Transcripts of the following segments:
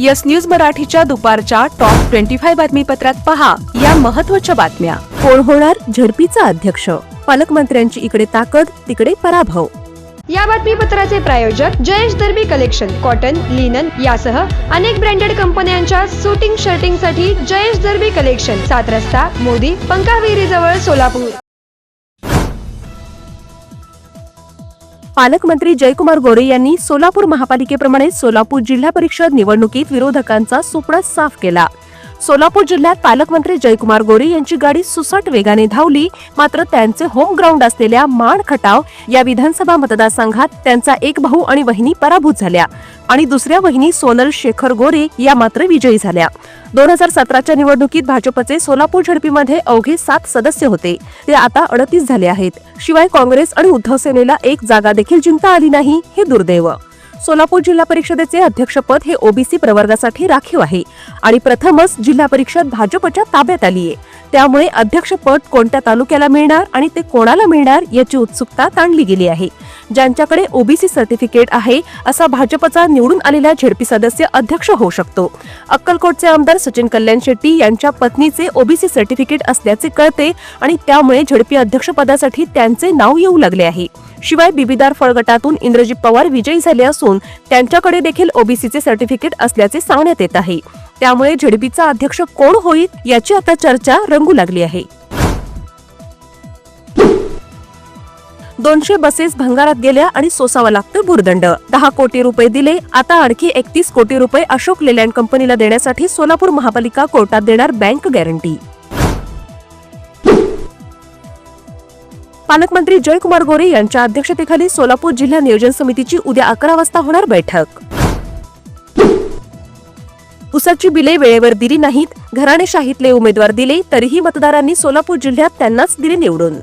Yes news मराठीच्या दुपारच्या top twenty five बातमीपत्रात पहा या महत्त्वाच्या बातम्या. कोण होणार झडपीचा अध्यक्ष? पालकमंत्र्यांची इकडे ताकद तिकडे पराभव. या बातमीपत्राचे प्रायोजक Jayesh Darbi collection cotton linen यासह अनेक ब्रँडेड कंपन्यांच्या सुटिंग शर्टिंगसाठी जयेश दर्बी कलेक्शन सात रस्ता मोदी पंकाविहिरी जवळ सोलापूर. पालकमंत्री जयकुमार गोरे यांनी सोलापूर महापालिकेप्रमाणे सोलापूर जिल्हा परिषद निवडणुकीत विरोधकांचा सुपडा साफ केला. सोलापूर जिल्ह्यात पालकमंत्री जयकुमार गोरे यांची गाडी सुसट वेगाने धावली मात्र त्यांचे होम ग्राउंड असलेल्या माण खटाव या विधानसभा मतदारसंघात त्यांचा एक भाऊ आणि वहिनी पराभूत झाल्या आणि दुसऱ्या वहिनी सोनल शेखर गोरे या मात्र विजयी झाल्या. दोन हजार सतराच्या निवडणुकीत भाजपचे सोलापूर झडपीमध्ये अवघे सात सदस्य होते. ते आता अडतीस झाले आहेत. शिवाय काँग्रेस आणि उद्धव सेनेला एक जागा देखील जिंकता आली नाही हे दुर्दैव. सोलापूर जिल्हा परिषदेचे अध्यक्षपद हे ओबीसी प्रवर्गासाठी राखीव आहे. आणि प्रथमच जिल्हा परिषद भाजपच्या ताब्यात आली आहे. त्यामुळे अध्यक्षपद कोणत्या तालुक्याला मिळणार आणि ते कोणाला मिळणार याची उत्सुकता ताणली गेली आहे. ज्यांच्याकडे ओबीसी सर्टिफिकेट आहे असा भाजपचा निवडून आलेला झेडपी सदस्य अध्यक्ष होऊ शकतो. अक्कलकोटचे आमदार सचिन कल्याण शेट्टी यांच्या पत्नीचे ओबीसी सर्टिफिकेट असल्याचे कळते आणि त्यामुळे झेडपी अध्यक्षपदासाठी त्यांचे नाव येऊ लागले आहे. शिवाय बिबीदार फळगटातून इंद्रजित पवार विजयी झाले असून त्यांच्याकडे देखील ओबीसीचे सर्टिफिकेट असल्याचे सांगण्यात येत आहे. त्यामुळे झेडपीचा अध्यक्ष कोण होईल याची आता चर्चा रंगू लागली आहे. दोनशे बसेस भंगारात गेल्या आणि सोसावा लागतं भुर्दंड. दहा कोटी रुपये दिले आता आणखी एकतीस कोटी रुपये अशोक लेलँड कंपनीला देण्यासाठी सोलापूर महापालिका कोर्टात देणार बँक गॅरंटी. पालकमंत्री जयकुमार गोरे यांच्या अध्यक्षतेखाली सोलापूर जिल्हा नियोजन समितीची उद्या अकरा वाजता होणार बैठक. उसाची बिले वेळेवर दिली नाहीत. घराणेशाहीतले उमेदवार दिले तरीही मतदारांनी सोलापूर जिल्ह्यात त्यांनाच दिले निवडून.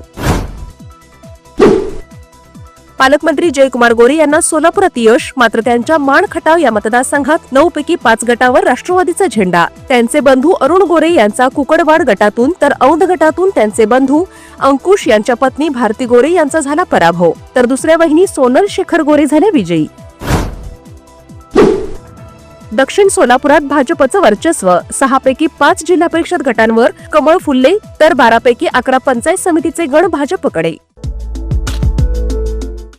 पालकमंत्री जयकुमार गोरे यांना सोलापुरात यश मात्र त्यांच्या माण खटाव या मतदारसंघात नऊ पैकी पाच गटावर राष्ट्रवादीचा झेंडा. त्यांचे बंधू अरुण गोरे यांचा कुकडवाड गटातून तर औंध गटातून त्यांचे बंधू अंकुश यांच्या पत्नी भारती गोरे यांचा झाला पराभव. तर दुसऱ्या वहिनी सोनल शेखर गोरे झाल्या विजयी. दक्षिण सोलापुरात भाजपचं वर्चस्व. सहा पैकी पाच जिल्हा परिषद गटांवर कमळ फुलले तर बारापैकी अकरा पंचायत समितीचे गण भाजपकडे.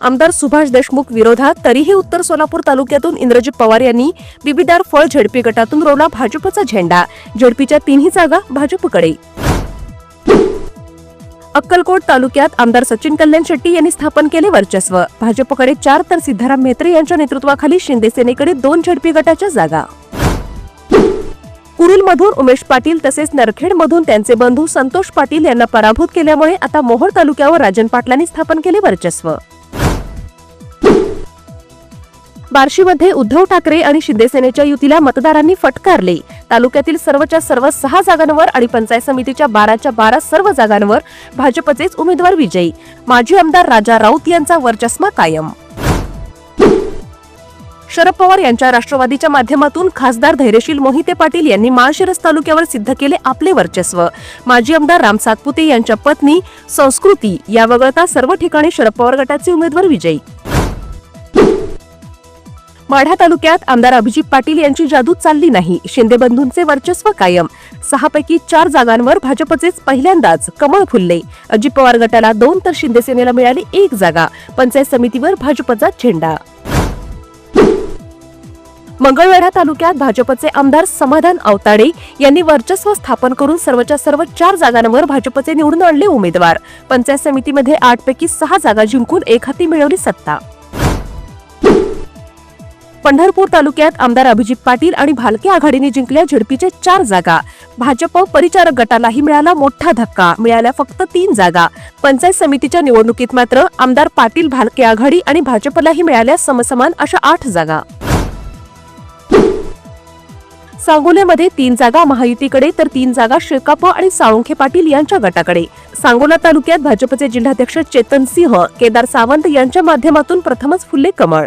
आमदार सुभाष देशमुख विरोधात तरीही उत्तर सोलापूर तालुक्यातून इंद्रजित पवार यांनी बिबिदार फळ झेडपी गटातून रोवला भाजपचा झेंडा. झेडपीच्या तिन्ही जागा भाजपकडे. अक्कलकोट तालुक्यात आमदार सचिन कल्याण शेट्टी यांनी स्थापन केले वर्चस्व. भाजपकडे चार तर सिद्धाराम म्हेत्रे यांच्या नेतृत्वाखाली शिंदे सेनेकडे दोन झडपी गटाच्या जागा. कुरुलमधून उमेश पाटील तसेच नरखेडमधून त्यांचे बंधू संतोष पाटील यांना पराभूत केल्यामुळे आता मोहोळ तालुक्यावर राजन पाटलांनी स्थापन केले वर्चस्व. बार्शीमध्ये उद्धव ठाकरे आणि शिंदेसेनेच्या युतीला मतदारांनी फटकारले. तालुक्यातील सर्वच्या सर्व सहा जागांवर आणि पंचायत समितीच्या बाराच्या बारा सर्व जागांवर भाजपचेच उमेदवार विजयी. माजी आमदार राजा राऊत यांचा वर्चस्व कायम. शरद पवार यांच्या राष्ट्रवादीच्या माध्यमातून खासदार धैर्यशील मोहिते पाटील यांनी माळशिरस तालुक्यावर सिद्ध केले आपले वर्चस्व. माजी आमदार राम सातपुते यांच्या पत्नी संस्कृती या वगळता सर्व ठिकाणी शरद पवार गटाचे उमेदवार विजयी. माढा तालुक्यात आमदार अभिजित पाटील यांची जादू चालली नाही. शिंदे बंधूंचे वर्चस्व कायम. सहापैकी चार जागांवर भाजपचेच पहिल्यांदाच कमळ फुलले. अजित पवार गटाला दोन तर शिंदे सेनेला मिळाली एक जागा. पंचायत समितीवर भाजपचा झेंडा. मंगळवेढा तालुक्यात भाजपचे आमदार समाधान अवताडे यांनी वर्चस्व स्थापन करून सर्वच्या सर्व चार जागांवर भाजपचे निवडून आणले उमेदवार. पंचायत समितीमध्ये आठ पैकी सहा जागा जिंकून एक हाती मिळवली सत्ता. पंढरपूर तालुक्यात आमदार अभिजित पाटील आणि भालके आघाडीने जिंकल्या झडपीचे चार जागा. भाजप परिचारक गटालाही मिळाला मोठा धक्का. मिळाल्या फक्त तीन जागा. पंचायत समितीच्या निवडणुकीत मात्र आमदार पाटील भालके आघाडी आणि भाजपलाही मिळाल्या समसमान अशा आठ जागा. सांगोल्यामध्ये तीन जागा महायुतीकडे तर तीन जागा शेकाप आणि साळुंखे पाटील यांच्या गटाकडे. सांगोला तालुक्यात भाजपचे जिल्हाध्यक्ष चेतन सिंह केदार सावंत यांच्या माध्यमातून प्रथमच फुलले कमळ.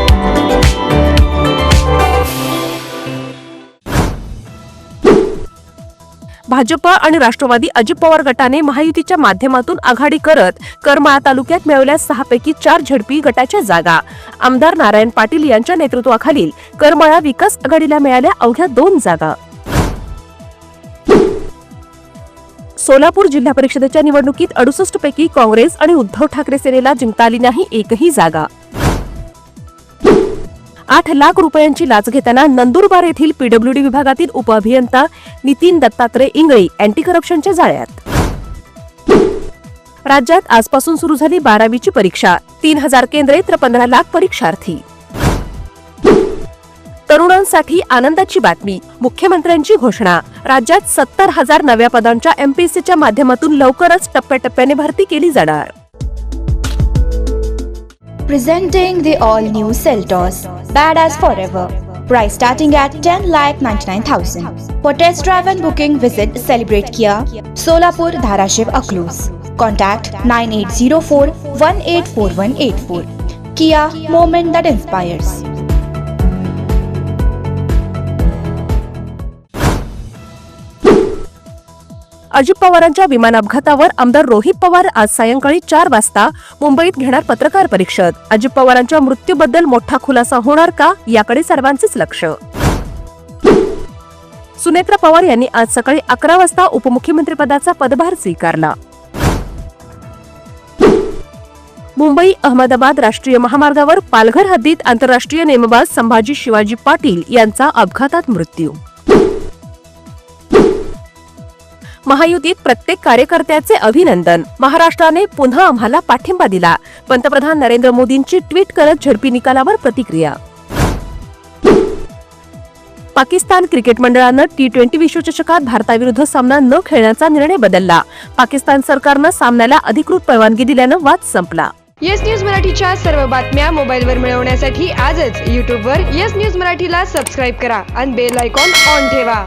भाजप आणि राष्ट्रवादी अजित पवार गटाने महायुतीच्या माध्यमातून आघाडी करत करमाळा तालुक्यात मिळवल्या सहापैकी चार झडपी गटाच्या जागा. आमदार नारायण पाटील यांच्या नेतृत्वाखालील करमाळा विकास आघाडीला मिळाल्या अवघ्या दोन जागा. सोलापूर जिल्हा परिषदेच्या निवडणुकीत अडुसष्ट पैकी काँग्रेस आणि उद्धव ठाकरे सेनेला जिंकता आली नाही एकही जागा. आठ लाख रुपयांची लाच घेताना नंदुरबार येथील पीडब्ल्यूडी विभागातील उपअभियंता नितीन दत्तात्रय इंगळे अँटी करप्शनच्या जाळ्यात. राज्यात आजपासून सुरू झाली बारावीची परीक्षा. तीन हजार केंद्रे तर पंधरा लाख परीक्षार्थी. तरुणांसाठी आनंदाची बातमी. मुख्यमंत्र्यांची घोषणा. राज्यात सत्तर हजार नव्या पदांच्या एमपीएससीच्या माध्यमातून लवकरच टप्प्याटप्प्याने भरती केली जाणार. Presenting the all new Seltos, badass forever. Price starting at 10 lakh 99,000. For test drive and booking, visit Celebrate Kia, Solapur, Dharashiv, Aklus. Contact 9804 184184. Kia, moment that inspires. Ajit पवारांच्या विमान अपघातावर आमदार रोहित पवार आज सायंकाळी चार वाजता मुंबईत घेणार पत्रकार परिषद. अजित पवारांच्या मृत्यूबद्दल मोठा खुलासा होणार का? याकडे सर्वांचेच लक्ष. सुनेत्रा पवार यांनी आज सकाळी अकरा वाजता उपमुख्यमंत्रीपदाचा पदभार स्वीकारला. मुंबई अहमदाबाद राष्ट्रीय महामार्गावर पालघर हद्दीत आंतरराष्ट्रीय नेमबाज संभाजी शिवाजी पाटील यांचा अपघातात मृत्यू. महायुतीत प्रत्येक कार्यकर्त्याचे अभिनंदन. महाराष्ट्राने पुन्हा आम्हाला पाठिंबा दिला. पंतप्रधान नरेंद्र मोदींची ट्विट करत झडपी निकालावर प्रतिक्रिया. पाकिस्तान क्रिकेट मंडळानं टी ट्वेंटी विश्वचषकात भारताविरुद्ध सामना न खेळण्याचा निर्णय बदलला. पाकिस्तान सरकारनं सामन्याला अधिकृत परवानगी दिल्यानं वाद संपला. येस न्यूज मराठीच्या सर्व बातम्या मोबाईलवर मिळवण्यासाठी आजच यूट्यूबवर येस न्यूज मराठीला सबस्क्राईब करा आणि बेल आयकॉन ऑन ठेवा.